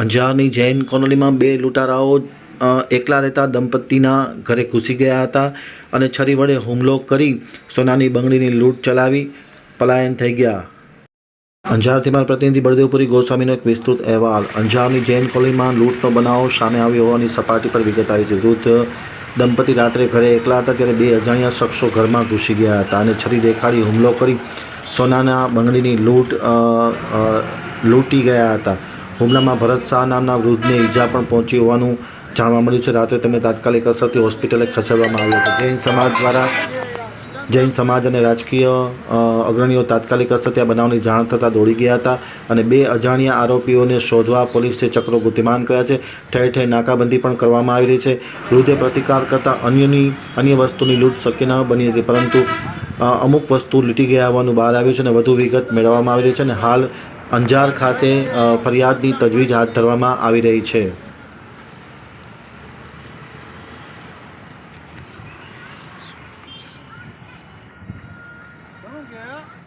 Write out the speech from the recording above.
અંજારની જૈન કોલોનીમાં બે લૂંટારાઓ એકલા રહેતા દંપતીના ઘરે ઘૂસી ગયા હતા અને છરી વડે હુમલો કરી સોનાની બંગડીની લૂંટ ચલાવી પલાયન થઈ ગયા. અંજારથી મારા પ્રતિનિધિ બળદેવપુરી ગોસ્વામીનો એક વિસ્તૃત અહેવાલ. અંજારની જૈન કોલોનીમાં લૂંટનો બનાવ સામે આવ્યો હોવાની સપાટી પર વિગત આવી છે. વૃદ્ધ દંપતી રાત્રે ઘરે એકલા હતા ત્યારે બે અજાણ્યા શખ્સો ઘરમાં ઘૂસી ગયા હતા અને છરી દેખાડી હુમલો કરી સોનાના બંગડીની લૂંટ લૂંટી ગયા હતા. હુમલામાં ભરત શાહ નામના વૃદ્ધને ઈજા પણ પહોંચી હોવાનું જાણવા મળ્યું છે. રાત્રે તેમને તાત્કાલિક અસરથી હોસ્પિટલે ખસેડવામાં આવ્યા હતા જૈન સમાજ દ્વારા જૈન સમાજ અને રાજકીય અગ્રણીઓ તાત્કાલિક અસર ત્યાં બનાવની જાણ થતાં દોડી ગયા હતા અને બે અજાણ્યા આરોપીઓને શોધવા પોલીસે ચક્રો ગતિમાન કર્યા છે. ઠેર ઠેર નાકાબંધી પણ કરવામાં આવી રહી છે. વૃદ્ધે પ્રતિકાર કરતાં અન્યની, અન્ય વસ્તુની લૂંટ શક્ય ન બની હતી, પરંતુ અમુક વસ્તુ લૂંટી ગયા હોવાનું બહાર આવ્યું છે અને વધુ વિગત મેળવવામાં આવી રહી છે અને હાલ અંજાર ખાતે ફરિયાદની તજવીજ હાથ ધરવામાં આવી રહી છે.